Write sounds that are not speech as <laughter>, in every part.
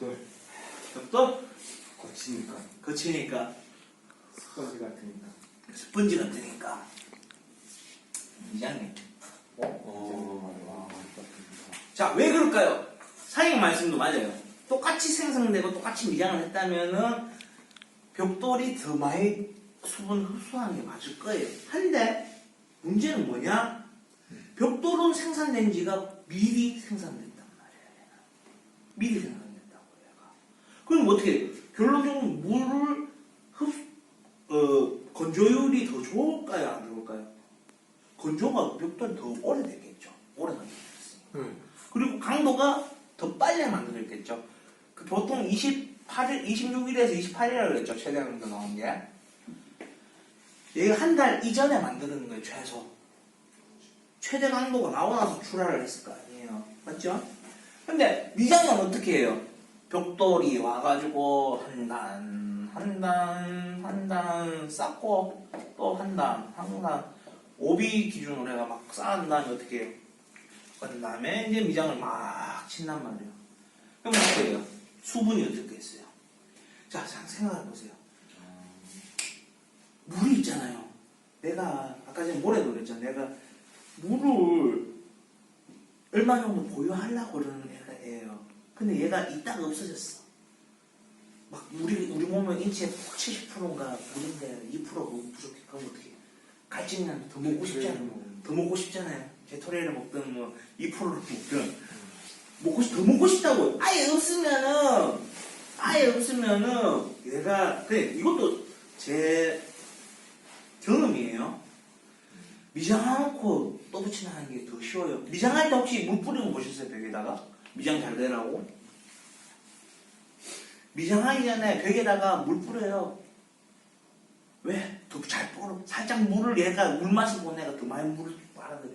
벽돌 벽돌 거치니까 거치니까 스펀지 같으니까 스펀지 같으니까 미장해. 어? 자, 왜 그럴까요? 사장님 말씀도 맞아요. 똑같이 생성되고 똑같이 미장을 했다면은 벽돌이 더 많이 수분 흡수하는 게 맞을 거예요. 한데 문제는 뭐냐? 벽돌은 생산된 지가 미리 생산됐단 말이에요. 미리 얘가. 그럼 어떻게 해요? 결론적으로 물을 흡, 어, 건조율이 더 좋을까요? 안 좋을까요? 건조가 벽돌이 더 오래됐겠죠. 오래 만들었으니까. 그리고 강도가 더 빨리 만들었겠죠. 그 보통 28일, 26일에서 28일이라고 그랬죠. 최대 강도 나온 게. 얘가 한 달 이전에 만드는 거예요, 최소. 최대 강도가 나오고 나서 출하를 했을 거 아니에요. 맞죠? 근데 미장은 어떻게 해요? 벽돌이 와가지고 한 단, 한 단, 한단 쌓고 또 한 단, 한 단, 오비 기준으로 해가 막 쌓은 다음에 어떻게 해요? 그 다음에 이제 미장을 막 친단 말이에요. 그럼 어떻게 해요? 수분이 어떻게 했어요? 자, 자, 생각해 보세요. 물이 있잖아요. 내가 아까 전에 모래도 그랬잖아. 내가 물을 얼마 정도 보유하려고 그러는 애예요. 근데 얘가 있다가 없어졌어. 막 우리 우리 몸은 인체의 70%가 물인데 2%가 부족해. 그럼 어떻게? 해? 갈증이나 더 먹고 싶잖아요. 더 먹고 싶잖아요. 제토레를 먹든 뭐 2%를 먹든 먹고 싶, 더 먹고 싶다고. 아예 없으면은 아예 없으면은 얘가 그래 이것도 제 경험이에요. 미장하고 또 붙이는 게 더 쉬워요. 미장할 때 혹시 물 뿌리고 보셨어요 벽에다가 미장 잘 되라고? 미장하기 전에 벽에다가 물 뿌려요. 왜? 더 잘 뿌려. 살짝 물을 얘가 물 맛을 본 애가 더 많이 물을 빨아들여.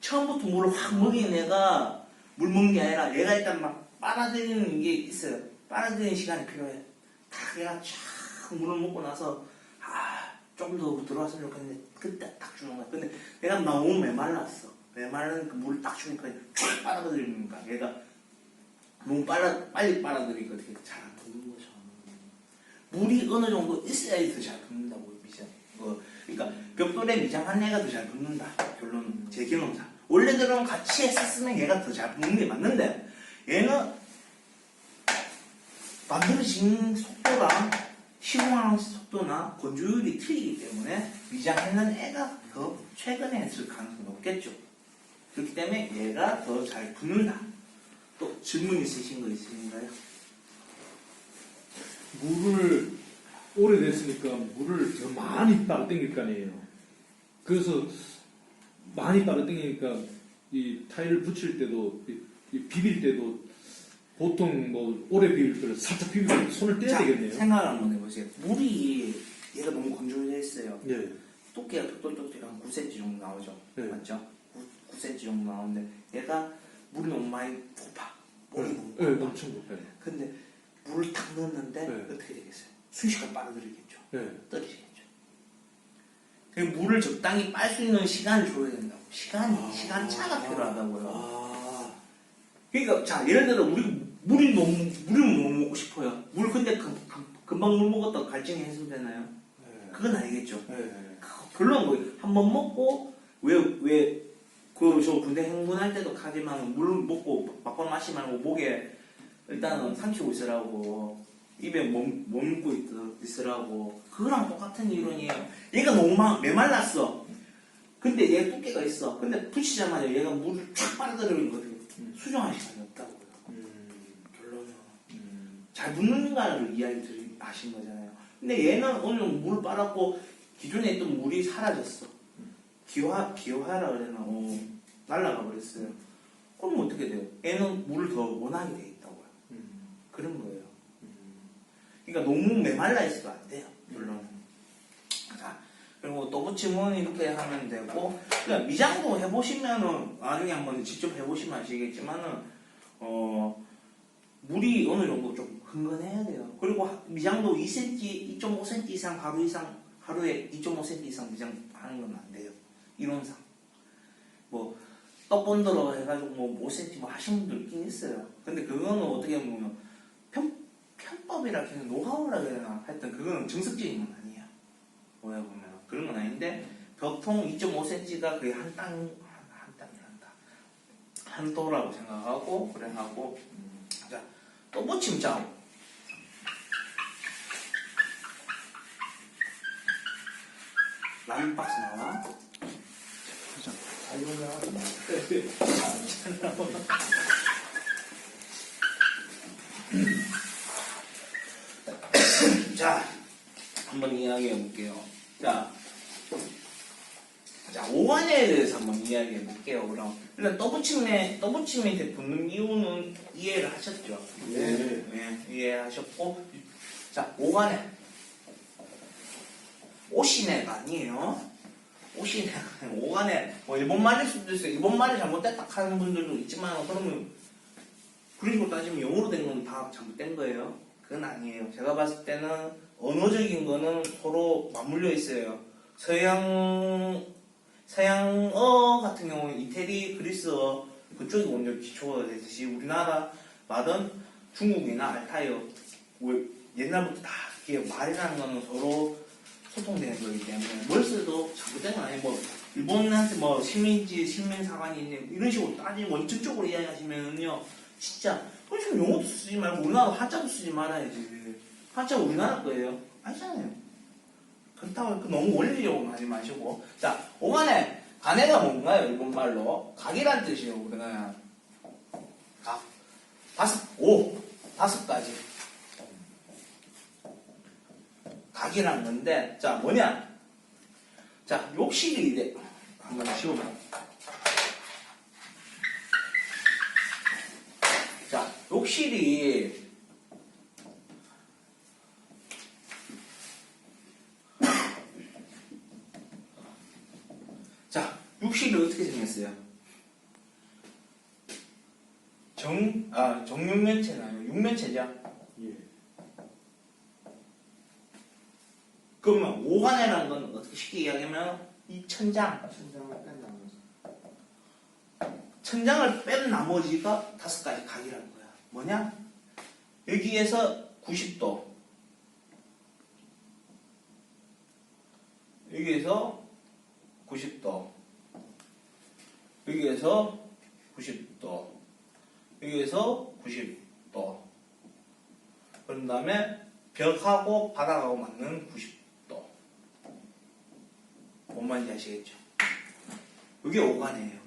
처음부터 물을 확 먹인 애가 물 먹는 게 아니라 얘가 일단 막 빨아들이는 게 있어요. 빨아들이는 시간이 필요해. 딱 얘가 쫙 물을 먹고 나서 아, 좀 더 들어왔으면 좋겠는데 그때 딱 주는 거야. 근데 얘가 너무 메말랐어. 메말른 그 물을 딱 주니까 쫙 빨아들이니까 얘가 너무 빨아, 빨리 빨아들이니까 되게 잘안 붙는 거죠. 물이 어느 정도 있어야지 더 잘 붙는다고 미장. 어, 그러니까 벽돌에 미장한 애가 더 잘 붙는다. 결론은 제 경험상. 원래대로는 같이 했었으면 얘가 더 잘 붙는 게 맞는데 얘는 만들어진 속도랑 시공하는 속도나 건조율이 틀리기 때문에 미장하는 애가 더 최근에 했을 가능성이 높겠죠. 그렇기 때문에 얘가 더 잘 붙는다. 또 질문 있으신 거 있으신가요? 물을 오래됐으니까 물을 더 많이 따로 땡길 거 아니에요. 그래서 많이 따로 땡기니까 이 타일을 붙일 때도 비빌 때도 보통 뭐 오래 비빌 때는 살짝 비비고 손을 떼야 자, 되겠네요. 생각을 한번 해보세요. 물이 얘가 너무 건조해 있어요. 네. 두께가 똘똘똘똘 한 9cm 정도 나오죠. 네. 맞죠? 9, 9cm 정도 나오는데 얘가 물이 너무 많이 고파. 목이 네, 너무 네, 고파. 엄청 높아요. 근데 물을 탁 넣었는데 네. 어떻게 되겠어요? 순식간 빨아들이겠죠. 네. 떨어지겠죠. 그리고 물을 적당히 빨 수 있는 시간을 줘야 된다고. 시간이, 아. 시간 차가 필요하다고요. 아, 그러니까 자 예를 들어 우리 물이 너무 물을 너무 먹고 싶어요. 물 근데 금, 금방 물 먹었다 갈증이 해소되나요? 네. 그건 아니겠죠. 네. 결론은 뭐예요? 한 번 먹고 왜 왜 그저 군대 행군할 때도 가지만 물 먹고 막걸 마시 말고 목에 일단은 삼키고 있으라고 입에 몸, 머물고 있, 있으라고 그거랑 똑같은 이론이에요. 얘가 너무 막 메말랐어. 근데 얘 두께가 있어. 근데 붙이자마자 얘가 물을 쫙 빨아들이는 거거든요. 수정할 시간이 없다고요. 음, 결론은 음, 잘 붙는가를 이야기 드리, 하신 거잖아요. 근데 얘는 어느 정도 물을 빨았고 기존에 있던 물이 사라졌어. 기화, 기화라 그러나, 어, 날라가 버렸어요. 그럼 어떻게 돼요? 얘는 물을 더 원하게 돼 있다고요. 음, 그런 거예요. 음. 그러니까 너무 메말라 있어도 안 돼요. 물론. 자, 그리고 또 붙이면 이렇게 하면 되고, 그냥 미장도 해보시면은, 나중에 한번 직접 해보시면 아시겠지만은, 어, 물이 어느 정도 좀 흥건해야 돼요. 그리고 하- 미장도 2cm, 2.5cm 이상 하루 이상, 하루에 2.5cm 이상 미장 하는 건 안 돼요. 이론상. 뭐, 떡본드로 해가지고 뭐 5cm 뭐 하신 분들 있긴 있어요. 근데 그거는 어떻게 보면 편, 편법이라 되나 노하우라 되나 하여튼 그거는 정석적인 건 아니에요. 뭐야 보면 그런 건 아닌데 벽통 2.5cm가 거의 한 땅, 한, 한 땅이란다. 한 도라고 생각하고 그래 하고 음, 자, 또 붙임 자고 라면 박스 나와. 아, 이거는 자, 한번 이야기해 볼게요. 자, 자, 오관에 대해서 한번 이야기해 볼게요. 그럼 일단 떠붙임에 떠붙임 밑에 붙는 이유는 이해를 하셨죠? 네. 네, 이해하셨고, 자, 오관에 오시네가 아니에요. 오시네, 오관에 뭐 일본 말일 수도 있어요. 일본 말이 잘못됐다 하는 분들도 있지만 그러면 그런 식으로 따지면 영어로 된 건 다 잘못된 거예요. 그건 아니에요. 제가 봤을 때는 언어적인 거는 서로 맞물려 있어요. 서양 서양어 같은 경우는 이태리 그리스어 그쪽이 먼저 기초가 되듯이 우리나라 말은 중국이나 알타이어 뭐 옛날부터 다 이게 말이라는 거는 서로 소통되는 거기 때문에 뭘 써도 잘못된 건 아니고 뭐 일본한테 뭐 식민지 식민 사관이 있네 이런 식으로 따지고 원칙적으로 이야기하시면은요 진짜 그럼 영어도 쓰지 말고 우리나라 한자도 쓰지 말아야지. 한자 우리나라 거예요? 아니잖아요. 그렇다고 그 너무 원리적으로 하지 마시고. 자 오간에 가네가 뭔가요 일본말로? 각이란 뜻이에요 우리나라. 각. 다섯 오. 다섯 가지 각이라는 건데 자 뭐냐 자 욕실이 이래 한번 지워봐 자 욕실이 자 욕실이 어떻게 생겼어요 정, 아, 정육면체나요? 육면체죠? 예. 그러면 오간이라는 건 어떻게 쉽게 이야기하면 이 천장, 천장을 뺀다면서. 천장을 뺀 나머지가 다섯 가지 각이라는 거야. 뭐냐? 여기에서 90도. 여기에서 90도. 여기에서 90도. 여기에서 90도. 그런 다음에 벽하고 바닥하고 맞는 90도. 뭔 말인지 아시겠죠? 이게 오간이에요.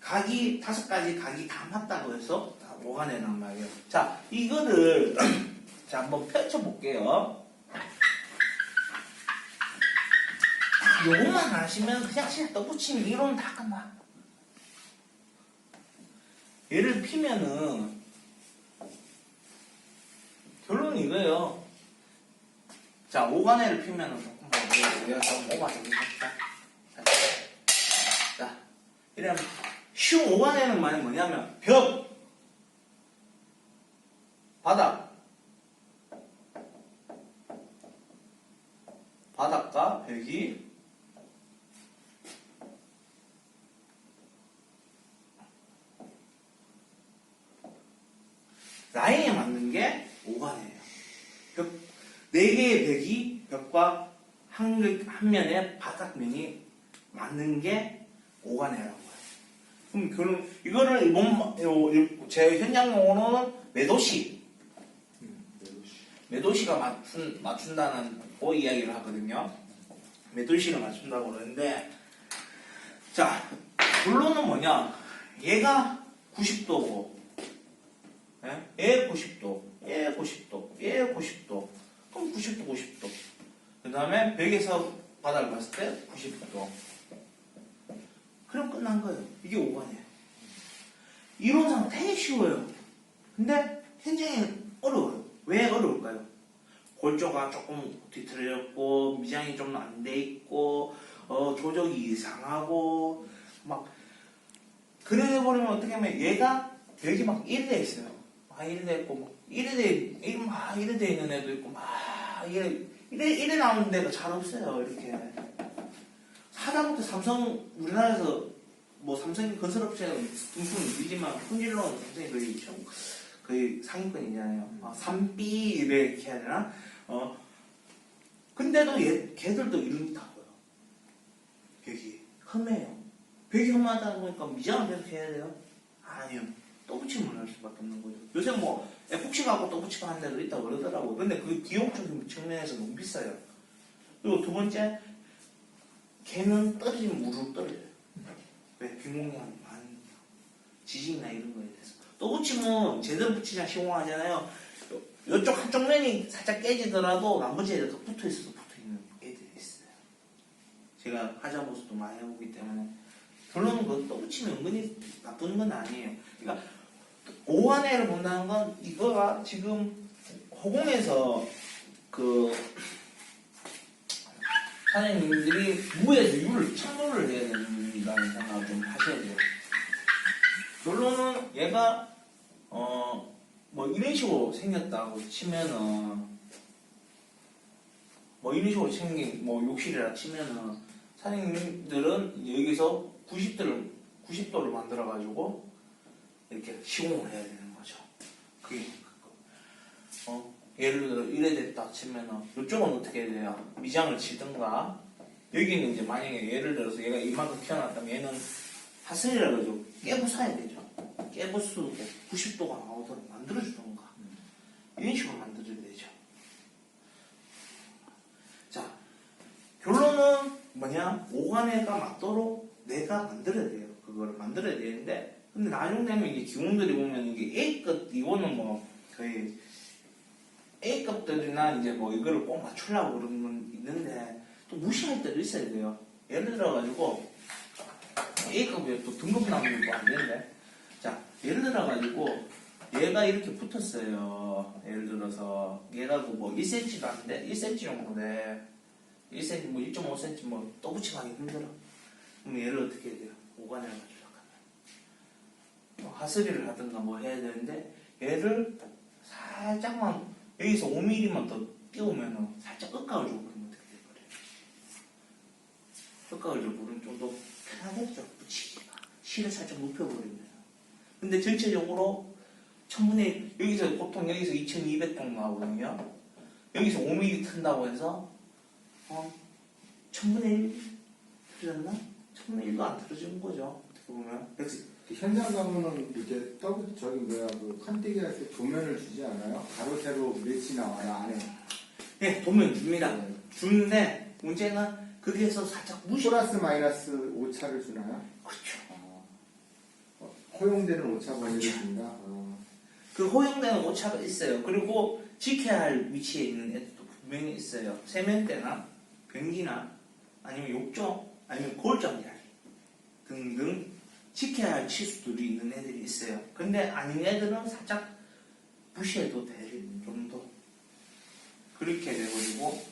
각이 다섯 가지 각이 다 맞다고 해서 다 오간이란 말이에요. 자, 이거를 <clears throat> 자 한번 펼쳐 볼게요. 요것만 아시면 그냥 그냥 떠붙이면 이론 다 끝나. 얘를 피면은 결론은 이거예요. 자, 오간에를 피면은 조금 더 내가 좀 오간해보겠다. 자, 이러면 쉬운 오간에는 말이 뭐냐면 벽, 바닥, 바닥과 벽이 라인에 맞는 게 오간이에요. 벽, 네 개의 벽이 벽과 한, 그- 한 면의 바닥면이 맞는 게 오간이라고 해요. 그럼 그런, 이거를 요- 제 현장 용어는 매도시. 음, 매도시. 매도시가 맞춘, 맞춘다는 그 이야기를 하거든요. 매도시를 맞춘다고 그러는데, 자, 결론은 뭐냐? 얘가 90도고, 예? 얘 90도, 얘 90도, 얘 90도, 그럼 90도, 90도. 그 다음에 벽에서 바닥을 봤을 때 90도. 그럼 끝난 거예요. 이게 5관이에요. 이론상 되게 쉬워요. 근데 현장에 어려워요. 왜 어려울까요? 골조가 조금 뒤틀렸고 미장이 좀 안 돼 있고 어, 조적이 이상하고 막 그래 버리면 어떻게 하면 얘가 여기 막 이래 있어요. 막 이래 있고 막 이래 돼, 이- 막 이래 돼 있는 애도 있고 막 이래 이래 이래 나오는 데가 잘 없어요. 이렇게 하다못해 삼성 우리나라에서 뭐 삼성이 건설업체가 등수는 이지만 품질로는 삼성이 거의 최고, 거의 상위권이잖아요. 아, 3B 이렇게 해야 되나? 어. 근데도 얘, 걔들도 이런다고요. 벽이 험해요. 벽이 험하다 보니까 미장을 계속 해야 돼요? 아니요. 또 붙임을 할 수밖에 없는 거죠. 요새 뭐 에폭시 갖고 또 붙이고 하는 데도 있다고 그러더라고요. 근데 그 비용적인 측면에서 너무 비싸요. 그리고 두 번째, 걔는 떨어지면 무릎 떨어져요. 왜? 빈공량이 많으니까. 지진이나 이런 거에 대해서. 또 붙이면 제대로 붙이자 시공하잖아요. 요- 요쪽 한쪽 면이 살짝 깨지더라도 나머지 애들 다 붙어 있어서 붙어 있는 애들이 있어요. 제가 하자 보수도 많이 해보기 때문에. 결론은 그또 붙이면 은근히 나쁜 건 아니에요. 그러니까 오한해를 본다는 건 이거가 지금 허공에서 그 사장님들이 무에서 유를 창조를 해야 된다는 생각을 좀 하셔야 돼요. 결론은 얘가 어 뭐 이런 식으로 생겼다고 치면은 뭐 이런 식으로 생긴 뭐 욕실이라 치면은 사장님들은 여기서 90도를 90도를 만들어 가지고 이렇게 시공을 해야 되는 거죠. 그게 그거. 어 예를 들어 이래 됐다 치면은 이쪽은 어떻게 해야 돼요? 미장을 치든가 여기는 이제 만약에 예를 들어서 얘가 이만큼 키워놨다면 얘는 하슬이라 그러죠. 깨부숴야 되죠. 깨부수고 90도가 나오도록 만들어주던가 이런 식으로 만들어야 되죠. 자 결론은 뭐냐 오간에가 맞도록 내가 만들어야 돼요. 그거를 만들어야 되는데 근데 나중 되면 이게 기공들이 보면 이게 A급 이거는 뭐 거의 A급들이나 이제 뭐 이거를 꼭 맞추려고 그러는 건 있는데 또 무시할 때도 있어야 돼요. 예를 들어가지고 A급이 또 등급 나누는 거안 되는데 자 예를 들어가지고 얘가 이렇게 붙었어요. 예를 들어서 얘가 그뭐 1cm도 안 돼. 1cm 정도 돼. 1cm 뭐 1.5cm 뭐 또 붙이기 힘들어. 그럼 얘를 어떻게 해야 돼요? 맞추려고 뭐 하스리를 하든가 뭐 해야 되는데 얘를 살짝만 여기서 5mm만 더 띄우면은 살짝 엇각을 줘버리면 어떻게 돼버려요? 엇각을 줘버리면 좀 더 편하겠죠. 실을 살짝 눕혀버리면 근데 전체적으로 천분의 여기서 보통 여기서 2200 정도 나오거든요. 여기서 5mm 튼다고 해서 어 천분의 1 틀렸나? 천분의 1도 안 틀어지는 거죠. 어떻게 보면 현장 가면은 이제 더블 저기 뭐야 그 컨디기 할 때 도면을 주지 않아요? 가로 세로 몇이 나와요 안에. 네 도면 줍니다 주는데 문제는 거기에서 살짝 무시 플러스 마이너스 오차를 주나요? 그렇죠 어, 허용되는 오차 범위를 줍니다. 어. 그 허용되는 오차가 있어요. 그리고 지켜야 할 위치에 있는 애들도 분명히 있어요. 세면대나 변기나 아니면 욕조 아니면 골장 자리 등등 지켜야 할 치수들이 있는 애들이 있어요. 근데 아닌 애들은 살짝 무시해도 될 정도 그렇게 돼버리고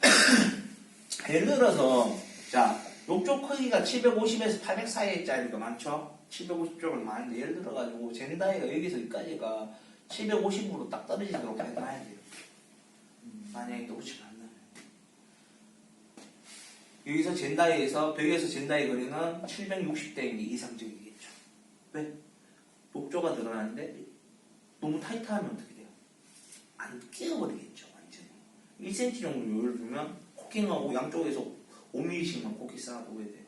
<coughs> 예를 들어서 자 욕조 크기가 750에서 800 사이짜리가 많죠. 750 쪽은 많은데 예를 들어가지고 젠다이가 여기서 여기까지가 750으로 딱 떨어지도록 해놔야 돼요. 만약에 또 붙이면 안 나면. 여기서 젠다이에서 벽에서 젠다이 거리는 760대인 게 이상적이겠죠. 왜? 욕조가 들어가는데 너무 타이트하면 어떻게 돼요? 안 끼어버리겠죠, 완전히. 1cm 정도 여유를 두면 코킹하고 양쪽에서 5mm씩만 코킹 쌓아두어야 돼요.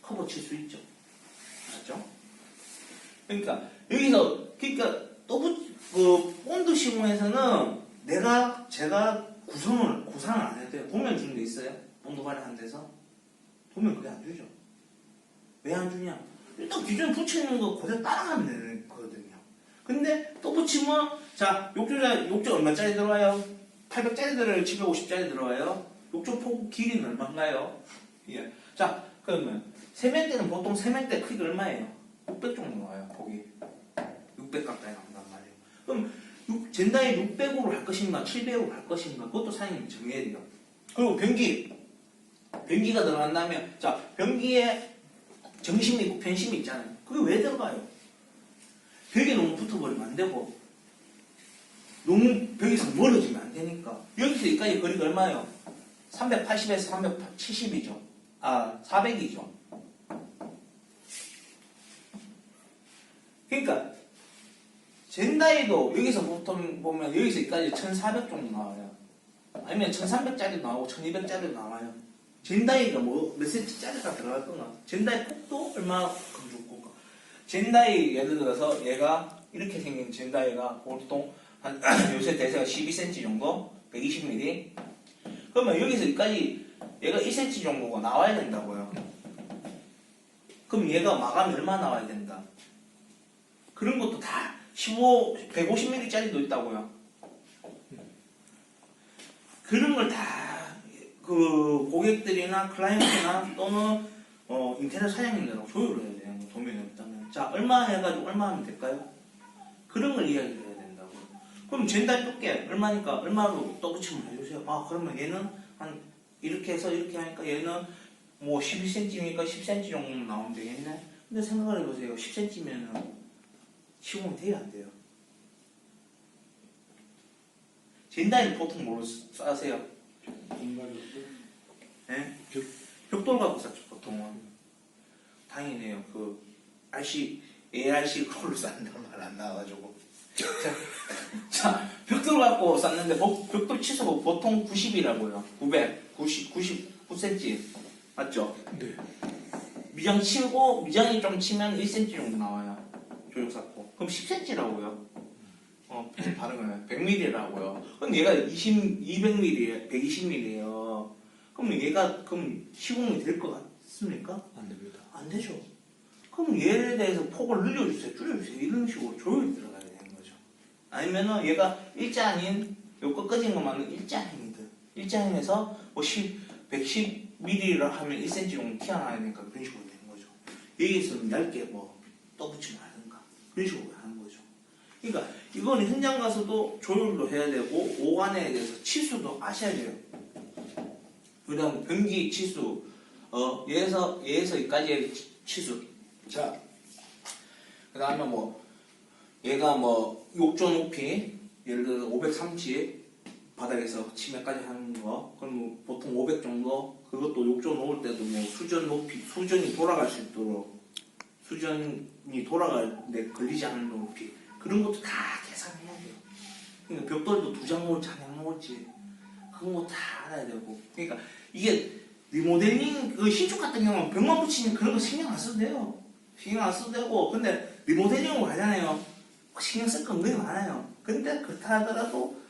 커버 칠 수 있죠. 맞죠? 그러니까 여기서 그러니까 또그 본드 시공에서는 내가 제가 구성을 구상을 안 해도 돼요. 도면 주는 게 있어요. 본드 발행한 데서 도면 그게 안 주죠. 왜 안 주냐? 일단 기존에 붙이는 거 그대로 따라가면 되는 거거든요. 근데 또 붙이면 자 욕조자 욕조 얼마짜리 들어와요? 800짜리 들어요? 750짜리 들어와요? 욕조 폭 길이는 얼마인가요? 예. 자 그러면 세면대는 보통 세면대 크기가 얼마예요? 600 정도 나와요 폭이 600 가까이 나온단 말이에요 그럼 육- 젠다이 600으로 할 것인가 700으로 할 것인가 그것도 사장님이 정해야 돼요 그리고 변기 변기가 들어간다면 자 변기에 정심이 있고 편심이 있잖아요. 그게 왜 들어가요? 벽에 너무 붙어버리면 안 되고 너무 벽에서 멀어지면 안 되니까 여기서 여기까지 거리가 얼마예요? 380에서 370이죠. 아 400이죠. 그러니까 젠다이도 여기서 보통 보면 여기서 여기까지 1400 정도 나와요. 아니면 1300짜리 나오고 1200짜리도 나와요. 젠다이가 뭐 몇 센치 짜리가 들어갈 거나 젠다이 폭도 얼마나 금죽고가 젠다이 예를 들어서 얘가 이렇게 생긴 젠다이가 보통 한 <clears throat> 요새 대세가 12cm 정도 120mm 그러면 여기서 여기까지 얘가 1cm 정도가 나와야 된다고요. 그럼 얘가 마감이 얼마 나와야 된다. 그런 것도 다 15, 150mm짜리도 있다고요. 그런 걸 다 그 고객들이나 클라이언트나 또는 어, 인터넷 사장님들하고 조율을 해야 돼요. 뭐 도면이 없다면. 자, 얼마 해가지고 얼마 하면 될까요? 그런 걸 이야기를 해야 된다고. 그럼 젠달 두께 얼마니까 얼마로 떠붙이면 해주세요. 아, 그러면 얘는 한 이렇게 해서 이렇게 하니까 얘는 뭐 11cm니까 10cm 정도 나오면 되겠네. 근데 생각을 해보세요. 10cm면은 시공이 돼야 안 돼요. 젠다이는 보통 뭐로 싸세요? 예? 벽. 벽돌 갖고 쌌죠, 보통은. 다행이네요. 그, RC, ARC 컬로 쌌다는 말안 나와가지고. 자, <laughs> 자, 벽돌 갖고 쌌는데, 벽- 벽돌 치수가 보통 90이라고요. 900, 90, 99cm. 맞죠? 네. 미장 치고, 미장이 좀 치면 1cm 정도 나와요. 조력 쌓고. 그럼 10cm라고요. 어, 발음을 100mm라고요. 그럼 얘가 20, 200mm, 120mm예요. 그럼 얘가 그럼 시공이 될 것 같습니까? 안 됩니다. 안 되죠. 그럼 얘에 대해서 폭을 늘려주세요, 줄여주세요. 이런 식으로 조율이 들어가야 되는 거죠. 아니면은 얘가 일자 아닌 요 끝까지인 것만은 일자 힘이든 일자 힘에서 뭐 10, 110mm를 하면 1cm 정도 튀어나와야 되니까 그런 식으로 되는 거죠. 여기서는 얇게 뭐 떠붙이면 하든가 그런 식으로 하는 거죠. 그러니까 이거는 현장 가서도 조율도 해야 되고 오간에 대해서 치수도 아셔야 돼요. 그다음 변기 치수, 어 얘에서 여기까지의 치- 치수. 자, 그다음에 뭐 얘가 뭐 욕조 높이 예를 들어 530 바닥에서 치매까지 하는 거, 그럼 뭐 보통 500 정도. 그것도 욕조 놓을 때도 뭐 수전 높이 수전이 돌아갈 수 있도록 수전이 돌아가는데 걸리지 않는 높이 그런 것도 다 계산해야 돼요. 그러니까 벽돌도 두장 놓을지 한장 놓을지 그런 거 다 알아야 되고 그러니까 이게 리모델링 그 신축 같은 경우는 벽만 붙이는 그런 거 신경 안 써도 돼요. 신경 안 써도 되고 근데 리모델링을 하잖아요. 신경 쓸거 은근히 많아요. 근데 그렇다 하더라도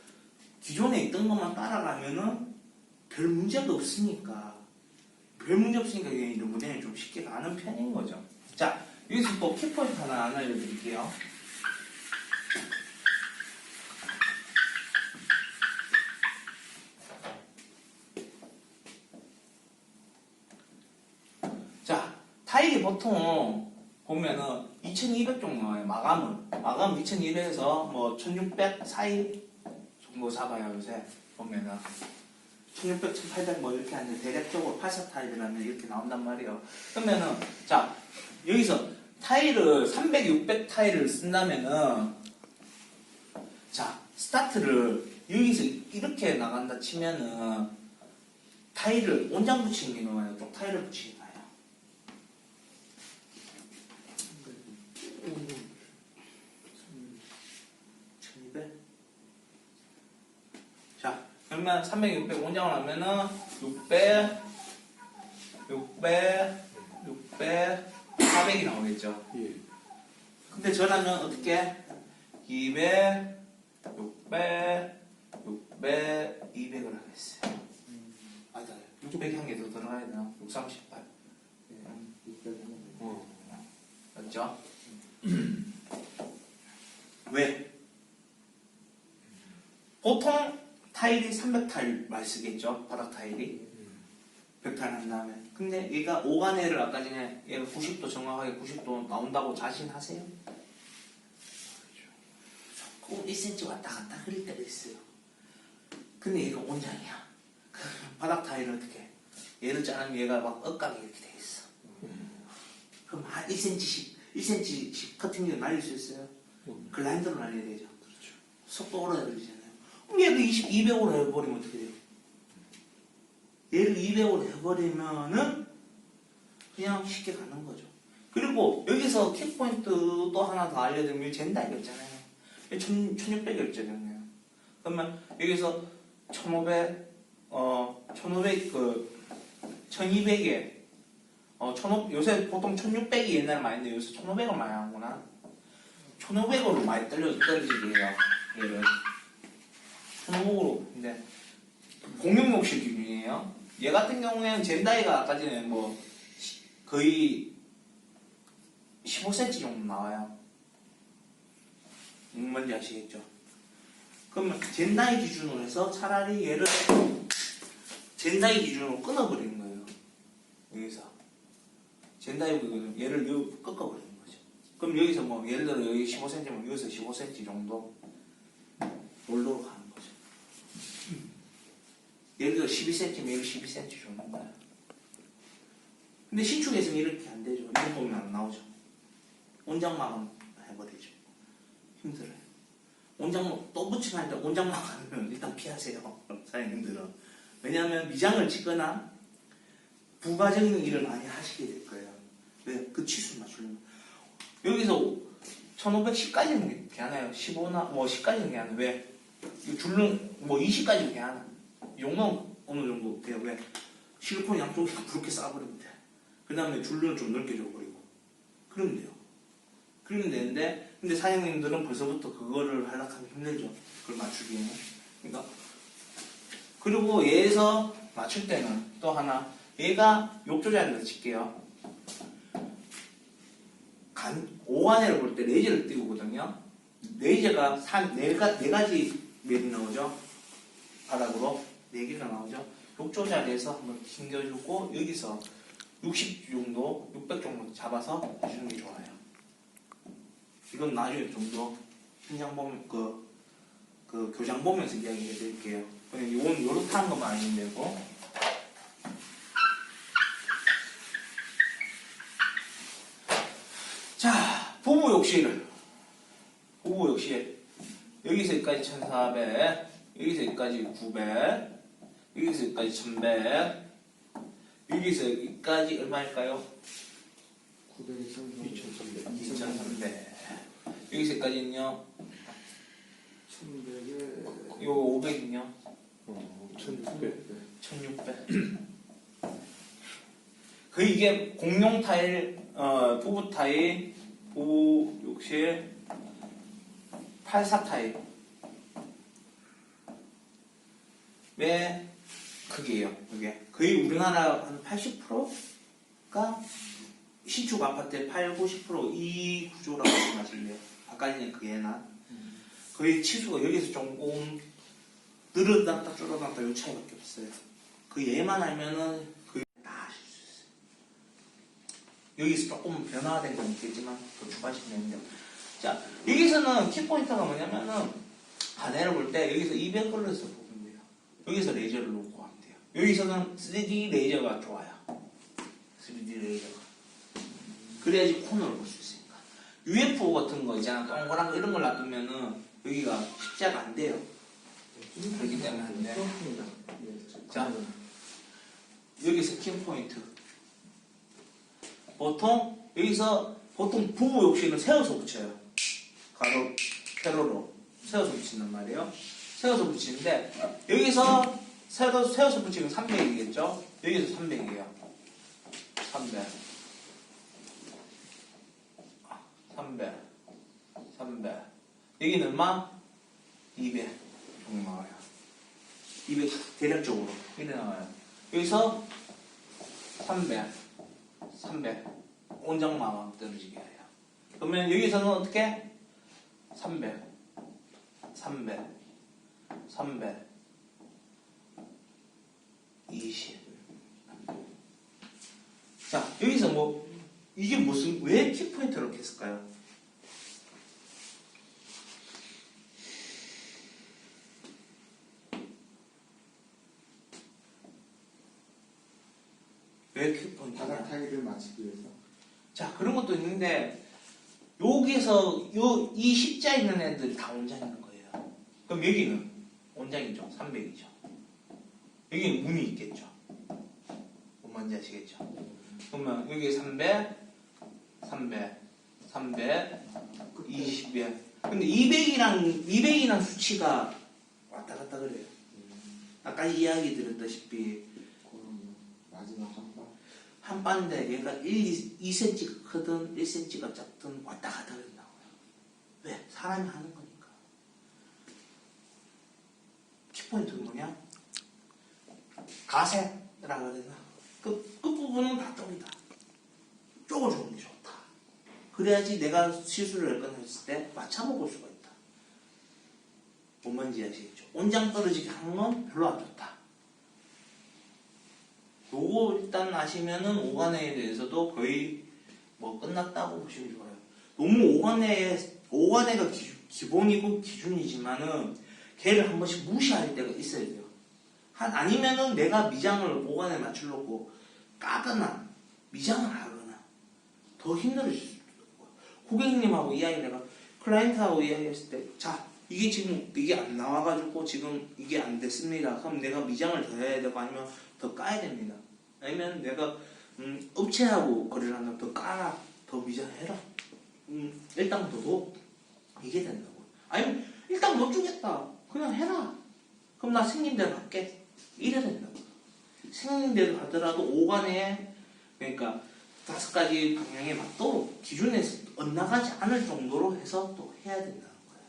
기존에 있던 것만 따라가면은 별 문제가 없으니까 별 문제 없으니까 이게 리모델링이 좀 쉽게 가는 편인 거죠. 자 여기서 또 키포인트 하나 안 알려드릴게요. 자, 타일이 보면은 2200 정도 나와요. 마감은. 마감 2200에서 뭐 1600 사이 정도 잡아요, 요새. 보면은. 1600, 1800 뭐 이렇게 하는데 대략적으로 84 타일이라면 이렇게 나온단 말이에요. 그러면은, 자, 여기서 타일을 300, 600 타일을 쓴다면은, 자, 스타트를 여기서 이렇게 나간다 치면은, 타일을 온장 붙이는 게 나와요. 쪽 타일을 붙이는 게 나와요. 1200. 자, 그러면 300, 600 원장을 하면은 600, 600, 600, 400이 나오겠죠. 예. 근데 저라면 어떻게? 200, 600, 600, 200을 하겠어요. 맞아요. 600한개 더 들어가야 되나? 638. 어. 맞죠? <clears throat> 왜? 보통 타일이 300타일 많이 쓰겠죠? 바닥 타일이. 100타일 한 다음에. 근데 얘가 오간해를 아까 전에 얘가 90도 정확하게 90도 나온다고 자신하세요? 조금 1cm 왔다 갔다 흐릴 때가 있어요. 근데 얘가 온장이야. <laughs> 바닥 타일은 어떻게? 얘를 자르면 얘가 막 억각이 이렇게 돼 있어. 그럼 한 1cm씩, 1cm씩 커팅이 날릴 수 있어요? 글라인더로 날려야 되죠. 그렇죠. 속도 오르내리잖아요. 얘도 20, 200으로 해버리면 어떻게 돼요? 얘를 200으로 해버리면은 그냥 쉽게 가는 거죠. 그리고 여기서 킥포인트 또 하나 더 알려드리면 젠다이가 있잖아요. 1600일짜리였네요. 그러면 여기서 1500, 어, 1500, 그, 1200에, 어, 1500, 요새 보통 1600이 옛날에 많이 했는데 요새 1500을 많이 하구나. 1500으로 많이 떨려, 떨어지게 해요. 얘를. 1500으로, 근데, 공용 욕실 기준이에요. 얘 같은 경우에는 젠다이가 아까 전에 뭐, 시- 거의 15cm 정도 나와요. 음, 뭔지 아시겠죠? 그러면 젠다이 기준으로 해서 차라리 얘를 젠다이 기준으로 끊어버리는 거예요. 여기서. 젠다이 기준으로 얘를 여기 꺾어버리는 거죠. 그럼 여기서 뭐 예를 들어 여기 15cm면 여기서 15cm 정도 올도록 하는. 들어 12cm면 여기 12cm 정도인가요? 근데 신축에서는 이렇게 안 되죠. 이런 보면 안 나오죠. 온장마감 해버리죠. 힘들어요. 온장 또 붙이면 온장마감은 <laughs> 일단 피하세요. 사장님들은. 왜냐하면 미장을 치거나 부가적인 일을 많이 하시게 될 거예요. 왜? 그 치수 맞추려면. 여기서 1510까지는 괜찮아요. 15나, 뭐 10까지는 괜찮아요. 왜? 이 줄는 뭐 20까지는 괜찮아. 이 정도는 어느 정도 돼요. 왜? 실리콘 양쪽에 그렇게 쌓아버리면 돼. 그 다음에 줄눈을 좀 넓게 줘버리고. 그러면 돼요. 그러면 되는데, 근데 사장님들은 벌써부터 그거를 하려면 힘들죠. 그걸 맞추기에는. 그러니까. 그리고 얘에서 맞출 때는 또 하나, 얘가 욕조자리를 칠게요. 간, 오간에를 볼 때 레이저를 띄우거든요. 레이저가 산, 네, 가, 네 가지 면이 나오죠. 바닥으로. 네 개가 나오죠. 욕조 자리에서 한번 튕겨주고, 여기서 60 정도, 600 정도 잡아서 해주는 게 좋아요. 이건 나중에 좀더 현장 보면, 그, 그 교장 보면서 이야기해 드릴게요. 그냥 이건 요렇게 하는 것만 아니면 되고. 자, 부부 욕실. 부부 욕실. 여기서 여기까지 1400, 여기서 여기까지 900, 여기서 여기까지 1100, 여기서 여기까지 얼마일까요? 900에 2300. 2300. 여기서 여기까지는요, 1100에 요거 500은요, 어, 1600. 1600. 그 이게 공용 타일, 어, 부부 타일, 부부 욕실, 84 타일. 왜 크기예요, 이게. 거의 우리나라 한 80%가 신축 아파트의 8, 90%이 구조라고 돼요. 아까 전에 그 얘나. 거의 치수가 여기서 조금 늘어났다 줄어났다 요 차이밖에 없어요. 그 얘만 알면은 그 다 아실 수 있어요. 여기서 조금 변화된 건 있겠지만 더 추가하시면 됩니다. 자, 여기서는 키포인트가 뭐냐면은 반해를 볼 때 여기서 200걸러서 보면 돼요. 여기서 레이저를 놓고. 여기서는 3D 레이저가 좋아요. 3D 레이저가. 그래야지 코너를 볼 수 있으니까. UFO 같은 거 있잖아. 동그란 거 이런 걸 놔두면은 여기가 십자가 안 돼요. 그렇기 때문에 안 돼. 자, 여기서 킹포인트. 보통, 여기서, 보통 부부 욕실은 세워서 붙여요. 가로, 세로로. 세워서 붙인단 말이에요. 세워서 붙이는데, 여기서 세워, 세워서 붙이면 300이겠죠? 여기서 300이에요. 300. 300. 300. 여기는 얼마? 200 정도 나와요. 200 대략적으로 이래 나와요. 여기서 300, 300 온장마감 떨어지게 해요. 그러면 여기서는 어떻게? 300, 300, 300, 20. 자 여기서 뭐 이게 무슨 왜 이렇게 했을까요? 왜 키포인트냐? 바닥 타일을 맞추기 위해서. 자 그런 것도 있는데 여기서 요 이 십자 있는 애들 다 온장인 거예요. 그럼 여기는 온장이죠. 300이죠. 여기는 문이 있겠죠. 뭔 말인지 아시겠죠? 그러면 여기 300, 300, 300, 20에. 근데 200이랑 200이랑 수치가 왔다 갔다 그래요. 아까 이야기 드렸다시피 그럼 마지막 한 번. 한 반대 얘가 1, 2, 2cm가 크든 1cm가 작든 왔다 갔다 그런다고요. 왜? 사람이 하는 거니까. 키포인트는 뭐냐? 가세라고 해야 되나? 그, 끝부분은 다 쪽이다. 쪼궈주는 게 좋다. 그래야지 내가 거나 했을 때 맞춰먹을 수가 있다. 뭔 말인지 아시겠죠? 온장 떨어지게 하는 건 별로 안 좋다. 요거 일단 아시면은 오간회에 대해서도 거의 뭐 끝났다고 보시면 좋아요. 너무 오간회, 오간회가 기, 본이고 기준이지만은 걔를 한 번씩 무시할 때가 있어야 돼요. 한, 아니면은 내가 미장을 오간에 맞추려고 까거나 미장을 하거나 더 힘들어질 있 고 고객님하고 이야기 내가 클라이언트하고 이야기했을 때 자, 이게 지금 이게 안 나와가지고 지금 이게 안 됐습니다. 그럼 내가 미장을 더 해야 되고 아니면 더 까야 됩니다. 아니면 내가 음, 업체하고 거래를 한다면 더 까라, 더 미장해라. 음, 일단 너도 이게 된다고. 아니면 일단 못 주겠다. 그냥 해라. 그럼 나 생긴 대로 할게. 이래야 된다고. 생긴 대로 하더라도 오간에 그러니까 다섯 가지 방향에 맞도록 기준에서 엇나가지 않을 정도로 해서 또 해야 된다는 거예요.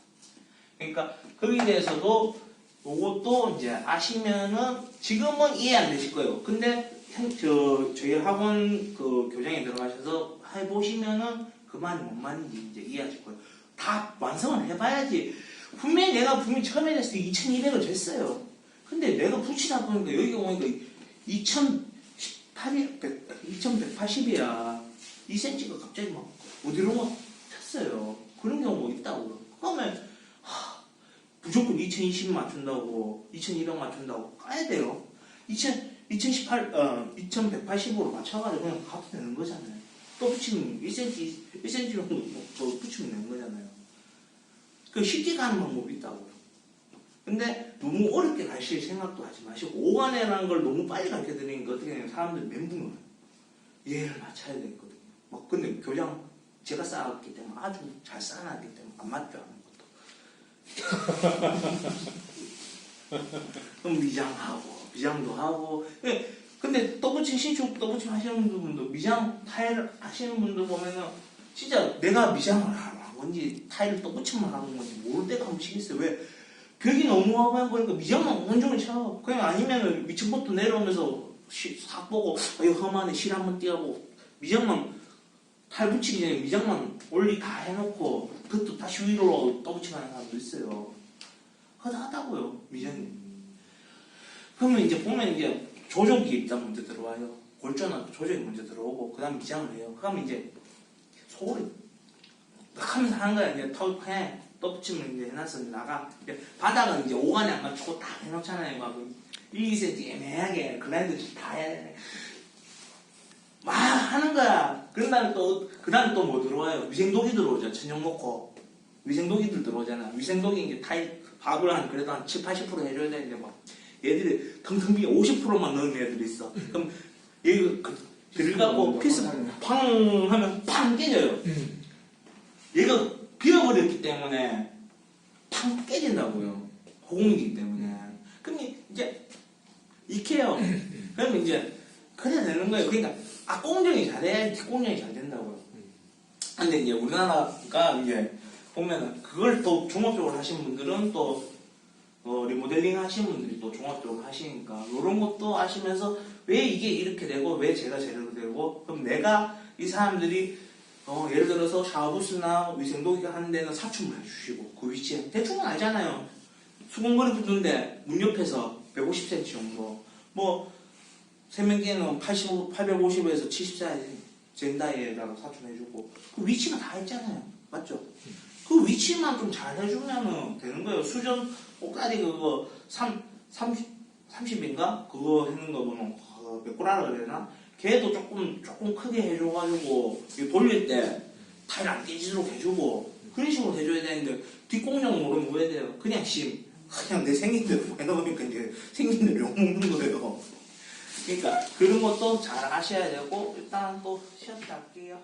그러니까 거기에 대해서도 요것도 이제 아시면은 지금은 이해 안 되실 거예요. 근데 형- 저 저희 학원 그 교장에 들어가셔서 해보시면은 그 말이 뭔 말인지 이제 이해하실 거예요. 다 완성을 해봐야지. 분명히 내가 분명히 처음에 됐을 때 2200을 쟀어요. 근데 내가 붙이다 보니까 여기 오니까 2018이 2180이야. 2cm가 갑자기 막 어디로 막 쳤어요. 그런 경우가 있다고. 그러면 하, 무조건 2020 맞춘다고 2200 맞춘다고 까야 돼요. 2000, 2018, 어, 2180으로 맞춰가지고 그냥 가도 되는 거잖아요. 또 붙이면 1cm, 1cm 정도 더 붙이면 되는 거잖아요. 그 쉽게 가는 방법이 있다고요. 근데 너무 어렵게 가실 생각도 하지 마시고 오간이라는 걸 너무 빨리 가르쳐 드리니까 어떻게 되냐면 사람들이 멘붕을 해요. 얘를 맞춰야 되거든요. 막 근데 교장 제가 쌓았기 때문에 아주 잘 쌓아놨기 때문에 안 맞죠 하는 것도. <laughs> 그럼 미장하고 미장도 하고 예, 근데 떠붙임 신축 떠붙임 하시는 분도 미장 타일 하시는 분들 보면은 진짜 내가 미장을 하는 건지 타일을 떠붙임만 하는 건지 모를 때가 한 번씩 있어요. 왜? 벽이 너무 하고 보니까 미장만 온종일 쳐. 그냥 아니면은 위층부터 내려오면서 시, 싹 보고 아, 이거 험하네 실 한번 띄어보고 미장만 탈 붙이기 전에 미장만 올리 다 해놓고 그것도 다시 위로 떠붙임하는 사람도 있어요. 그거 하다고요 미장이. 그러면 이제 보면 이제 조족이 일단 먼저 들어와요. 골조는 조족이 먼저 들어오고 그다음 미장을 해요. 그러면 이제 소리 막 하면서 하는 거야. 이제 턱해 떠붙이면 이제. 이제 바닥은 이제 오간에 안 맞추고 딱 해놓잖아요. 막 1, 2cm 애매하게 글라이드 다 해야 돼. 막 하는 거야. 그런 다음에 또, 그 다음에 또 뭐 들어와요? 위생독이 들어오죠. 천정 놓고. 위생독이들 들어오잖아. 위생독이 이제 타일, 밥을 한, 그래도 한 7, 80% 해줘야 되는데 막, 얘들이 텅텅 비게 50%만 넣은 애들이 있어. 그럼, 얘, 그, 들어가고 피스 팡 하면 팡 깨져요. 얘가 비어버렸기 때문에 팡 깨진다고요. 고공이기 때문에. 그럼 이제 익혀요. 그러면 이제 그래야 되는 거예요. 그러니까 앞공정이 잘해야 뒷공정이 잘 된다고요. 근데 이제 우리나라가 이제 보면은 그걸 또 종합적으로 하신 분들은 또 어, 리모델링 하신 분들이 또 종합적으로 하시니까 이런 것도 아시면서 왜 이게 이렇게 되고 왜 제가 제대로 되고 그럼 내가 이 사람들이 어, 예를 들어서 샤워부스나 위생도기가 하는 데는 사춤을 해주시고 그 위치에 대충은 알잖아요. 수건거리 붙는데 문 옆에서 150cm 정도 뭐 세면기에는 85, 850에서 70cm 젠다이에다가 사춤해주고 그 위치가 다 있잖아요. 맞죠? 그 위치만 좀 잘 해주면은 되는 거예요. 수전 꼭다리 그거 3, 30, 30인가? 그거 했는 거 보면 어, 몇 꼬라라 그래야 되나? 걔도 조금 조금 크게 해줘가지고 돌릴 때 타일 안 깨지도록 해주고 그런 식으로 해줘야 되는데 뒷공정 모르면 뭐 해야 돼요? 그냥 심 그냥 내 생긴 대로 해놓으니까 이제 생긴 대로 욕먹는 거예요. 그러니까 그런 것도 잘 아셔야 되고 일단 또 시험 갈게요.